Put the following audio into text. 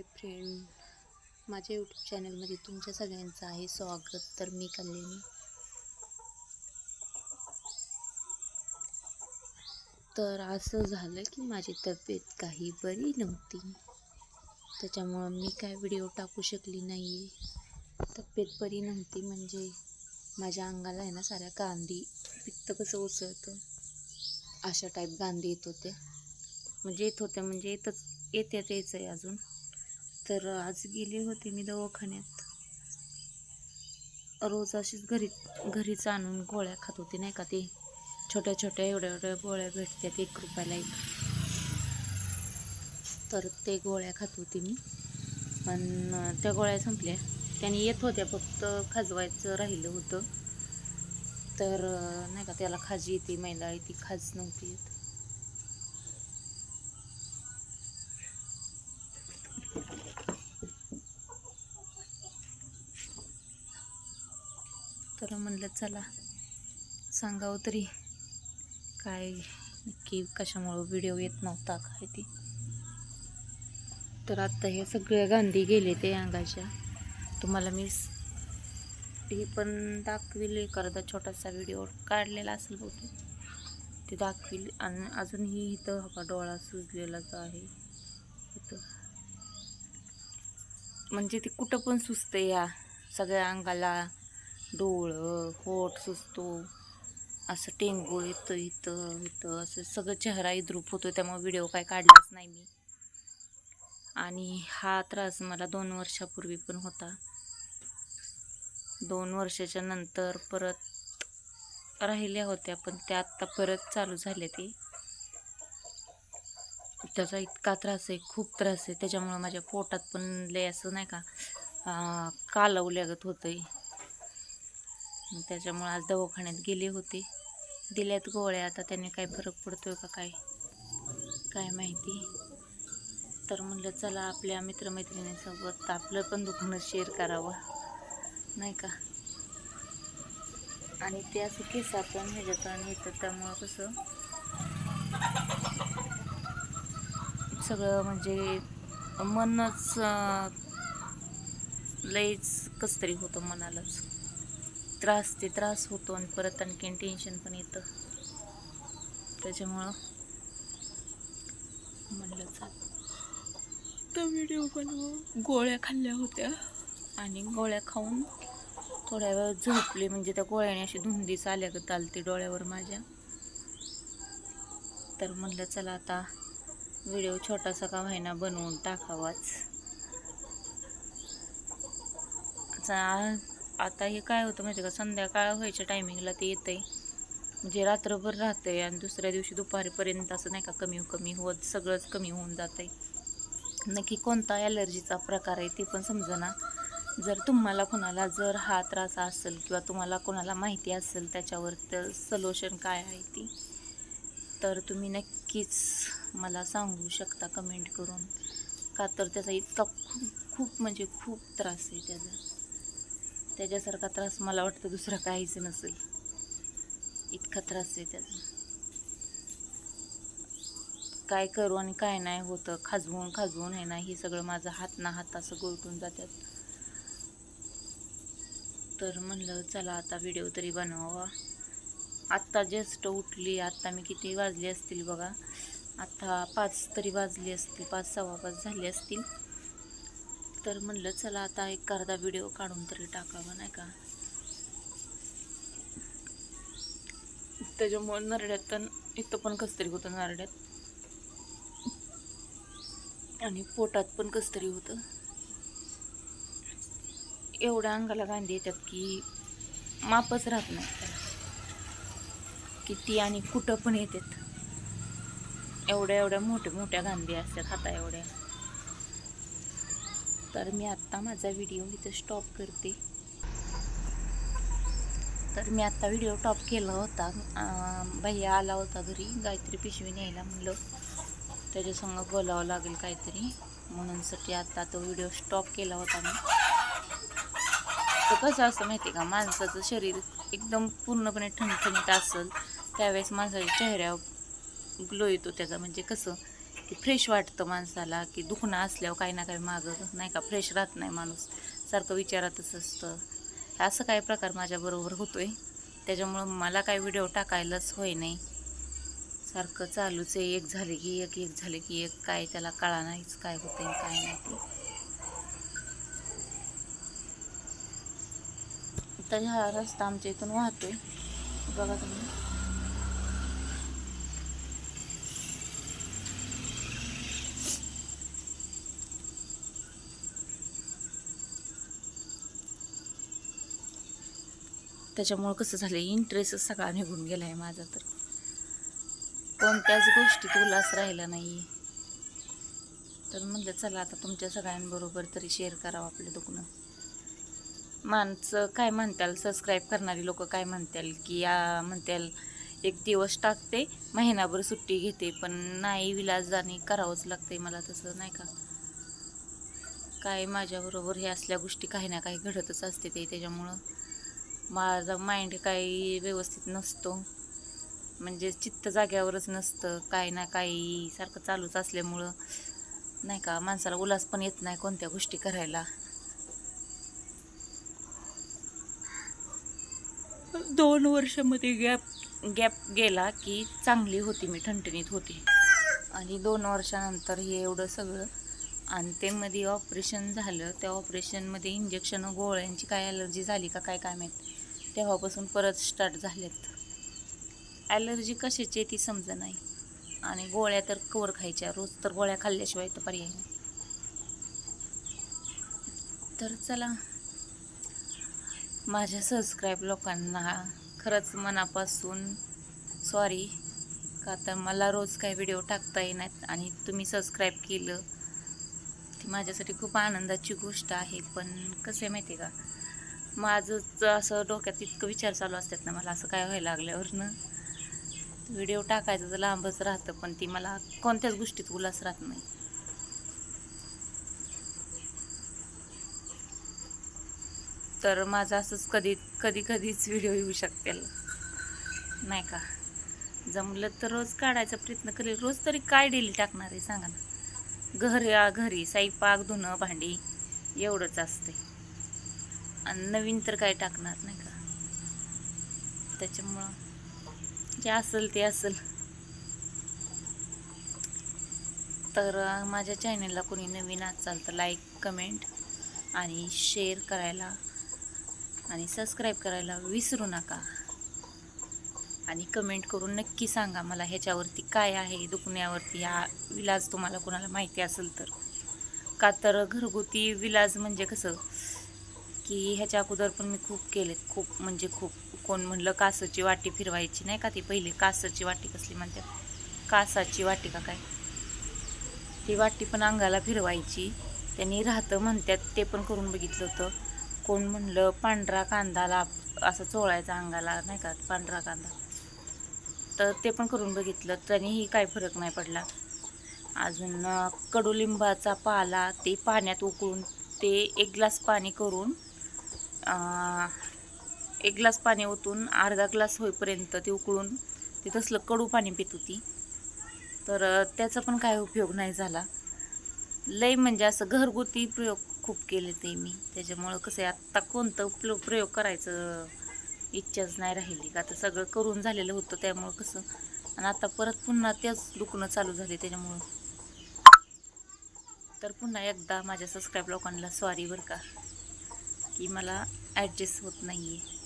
Hi friend माझ्या YouTube चॅनलमध्ये तुमच्या सगळ्यांचं आहे स्वागत. तर मी कल्याणी. तर असं झालं की माझी तब्येत काही बरी नव्हती. त्याच्यामुळं मी काय व्हिडिओ टाकू शकली नाही आहे तब्येत बरी नव्हती म्हणजे माझ्या अंगाला आहे ना साऱ्या गांधी पित्त कसं उसळतं? अशा टाईप गांधी येत होत्या. म्हणजे येत होत्या म्हणजे येतच येत्यात यायचं आहे अजून. तर आज गेले होते मी दवाखान्यात. रोज अशीच घरी घरीच आणून गोळ्या खात होती नाही का ते. छोट्या छोट्या एवढ्या एवढ्या गोळ्या भेटतात एक रुपयाला एक. तर ते गोळ्या खात होती मी. पण त्या गोळ्या संपल्या. त्याने येत होत्या फक्त खाजवायचं राहिलं होतं. तर नाही का त्याला खाजी येते मैदा येते खाज नव्हती येत. म्हणलं चला सांगावं तरी. काय नक्की कशामुळं व्हिडिओ येत नव्हता काय ती. तर आत्ता हे सगळे गांधी गेले ते अंगाच्या. तुम्हाला मी स- हे पण दाखविले एखादा छोटासा व्हिडिओ काढलेला असेल बहुतेक. ते दाखविल आणि अजूनही इथं हा डोळा सुजलेलाच आहे इथं. म्हणजे ते कुठं पण सुचतं या सगळ्या अंगाला. डोळं होठ सुचतो असं टेंगू येतं इथं इथं असं सगळं चेहरा इद्रूप होतो त्यामुळे व्हिडिओ काय काढलाच नाही मी. आणि हा त्रास मला दोन वर्षापूर्वी पण होता. दोन वर्षाच्या नंतर परत राहिल्या होत्या पण त्या आत्ता परत चालू झाले ते. त्याचा इतका त्रास आहे खूप त्रास आहे त्याच्यामुळं माझ्या पोटात पण लय असं नाही का कालवल्यागत होतं आहे मग त्याच्यामुळं आज दवाखान्यात गेले होते. दिल्यात गोळ्या. आता त्याने काय फरक पडतोय का काय? काय माहिती? तर म्हणलं चला आपल्या मित्रमैत्रिणींसोबत आपलं पण दुखणं शेअर करावं. नाही का? आणि ते असं केस आपण ह्याच्यातून येतं त्यामुळं कसं सगळं म्हणजे मनच लईच कसं तरी होतं मनालाच. त्रास ते त्रास होतो आणि परत आणखीन टेन्शन पण येतं. त्याच्यामुळं म्हणलं चाल. तर व्हिडिओ बनव गोळ्या खाल्ल्या होत्या. आणि गोळ्या खाऊन थोड्या वेळ झोपले म्हणजे त्या गोळ्याने अशी धुंदीच आल्यागत आलती डोळ्यावर माझ्या. तर म्हणलं चला आता व्हिडिओ छोटासा का व्हायना बनवून टाकावाच. आता हे काय होतं माहिती का? संध्याकाळ व्हायच्या टायमिंगला ते येतंय. म्हणजे रात्रभर राहतंय आणि दुसऱ्या दिवशी दुपारीपर्यंत असं नाही का कमी कमी होत सगळंच कमी होऊन जातंय. नक्की कोणता ॲलर्जीचा प्रकार आहे ते पण समजना. जर तुम्हाला कोणाला जर हा त्रास असेल किंवा तुम्हाला कोणाला माहिती असेल त्याच्यावर तर सलोशन काय आहे ती तर तुम्ही नक्कीच मला सांगू शकता कमेंट करून. का तर त्याचा इतका खूप खूप म्हणजे खूप त्रास आहे त्याचा. त्याच्यासारखा त्रास मला वाटतं दुसरा काहीच नसेल. इतका त्रास आहे त्याचा. काय करू आणि काय नाही होतं. खाजवून खाजवून आहे ना हे सगळं माझं हात ना हात असं गोलटून जातात. तर म्हणलं चला आता व्हिडिओ तरी बनवावा. आत्ता जस्ट उठली. आत्ता मी किती वाजले असतील बघा. आता पाच तरी वाजली असतील. पाच सव्वा पाच झाले असतील. तर म्हणलं चला आता एक अर्धा व्हिडिओ काढून तरी टाकावा नाही का? त्याच्यामुळे नरड्यात तर इथं पण कसतरी होतं नरड्यात. आणि पोटात पण कसतरी होतं. एवढ्या अंगाला गांधी येतात की मापच राहत नाही. किती आणि कुठं पण येतात. एवढ्या एवढ्या मोठ्या मोठ्या गांधी असतात हाता एवढ्या तर मी आत्ता माझा व्हिडिओ इथं स्टॉप करते. तर मी आत्ता व्हिडिओ टॉप केला होता. भैया आला होता घरी गायत्री पिशवी न्यायला म्हणलं. त्याच्यासंग बोलावं लागेल काहीतरी. म्हणूनसाठी आत्ता तो व्हिडिओ स्टॉप केला होता मी. तर कसं असतं माहिती आहे का माणसाचं शरीर एकदम पूर्णपणे ठणठणीत असेल त्यावेळेस माणसाच्या चेहऱ्यावर ग्लो येतो त्याचा. म्हणजे कसं की फ्रेश वाटतं माणसाला की दुखणं असल्यावर काही ना काही मागं नाही का फ्रेश राहत नाही माणूस. सारखं विचारातच असतं. असं काही प्रकार माझ्याबरोबर होतो आहे त्याच्यामुळं मला काही व्हिडिओ टाकायलाच होय नाही. सारखं चालूच आहे एक झाले की एक एक झाले की एक. काय त्याला कळा नाहीच काय होतंय काय नाही ते. तर हा रस्ता आमच्या इथून वाहतोय. बघा तुम्ही. त्याच्यामुळं कसं झालं इंटरेस्टच सगळा निघून गेला आहे माझा तर. कोणत्याच गोष्टीत उल्हास राहिला नाही. तर म्हणलं चला आता तुमच्या सगळ्यांबरोबर तरी शेअर करावं आपलं दुखणं. माणसं काय म्हणताल? सबस्क्राईब करणारी लोक काय म्हणताल? की या म्हणताल एक दिवस टाकते महिनाभर सुट्टी घेते पण नाही विलाजाने करावंच लागते मला तसं नाही का? काय माझ्याबरोबर हे असल्या गोष्टी काही ना काही घडतच असते ते त्याच्यामुळं. माझा माइंड काही व्यवस्थित नसतो. म्हणजे चित्त जाग्यावरच नसतं. काय ना काही सारखं चालूच असल्यामुळं नाही का माणसाला उल्हास पण येत नाही कोणत्या गोष्टी करायला. दोन वर्षामध्ये गॅप गॅप गेला की चांगली होती मी ठणठणीत होती. आणि दोन वर्षानंतर हे एवढं सगळं आणि ते मध्ये ऑपरेशन झालं. त्या ऑपरेशनमध्ये इंजेक्शन गोळ्यांची काय ॲलर्जी झाली का काय काय माहीत. तेव्हापासून परत स्टार्ट झाल्यात ॲलर्जी कशाची आहे ती समजा नाही. आणि गोळ्या तर कवर खायच्या रोज तर गोळ्या खाल्ल्याशिवाय तर पर्याय नाही. तर चला माझ्या सबस्क्राईब लोकांना खरंच मनापासून सॉरी का तर मला रोज काही व्हिडिओ टाकता येणार आणि तुम्ही सबस्क्राईब केलं ती माझ्यासाठी खूप आनंदाची गोष्ट आहे. पण कसं आहे माहिती आहे का? माझं असं डोक्यात इतकं विचार चालू असतात ना मला असं काय व्हायला लागल्यावरनं व्हिडिओ टाकायचं तर लांबच राहतं पण ती मला कोणत्याच गोष्टीत उल्हास राहत नाही. तर माझं असंच कधी कधी कधीच व्हिडिओ येऊ शकतील. नाही का? जमलं तर रोज काढायचा प्रयत्न करेल. रोज तरी काय डेली टाकणार आहे सांगा ना. घरी घरी स्वयंपाक धुणं भांडी एवढंच असते आणि नवीन तर काय टाकणार नाही का? त्याच्यामुळं जे असेल ते असेल. तर माझ्या चॅनलला कोणी नवीन असाल तर लाईक कमेंट आणि शेअर करायला आणि सबस्क्राईब करायला विसरू नका. आणि कमेंट करून नक्की सांगा मला ह्याच्यावरती काय आहे दुखण्यावरती हा विलाज तुम्हाला कोणाला माहिती असेल तर. का तर घरगुती विलाज म्हणजे कसं की ह्याच्या अगोदर पण मी खूप केलेत खूप म्हणजे खूप. कोण म्हणलं कासाची वाटी फिरवायची नाही का ती पहिली? कासाची वाटी कसली म्हणतात? कासाची वाटी का काय? ती वाटी पण अंगाला फिरवायची. त्यांनी राहतं म्हणतात ते पण करून बघितलं होतं. कोण म्हणलं पांढरा कांदाला असं चोळायचा अंगाला नाही का? पांढरा कांदा. तर ते पण करून बघितलं. त्यांनीही काय फरक नाही पडला. अजून कडुलिंबाचा पाला ते पाण्यात उकळून ते एक ग्लास पाणी करून एक ग्लास पाणी ओतून अर्धा ग्लास होईपर्यंत ते उकळून ते तसलं कडू पाणी पित होती. तर त्याचा पण काय उपयोग नाही झाला. लय म्हणजे असं घरगुती प्रयोग खूप केले ते मी. त्याच्यामुळं कसं आहे आत्ता कोणतं प्र प्रयोग करायचं इच्छाच नाही राहिली. का आता सगळं करून झालेलं होतं त्यामुळं कसं आणि आता परत पुन्हा तेच दुखणं चालू झाले त्याच्यामुळं. तर पुन्हा एकदा माझ्या सबस्क्राईब लोकांना सॉरी बरं का. की मला ॲडजस्ट होत नाही आहे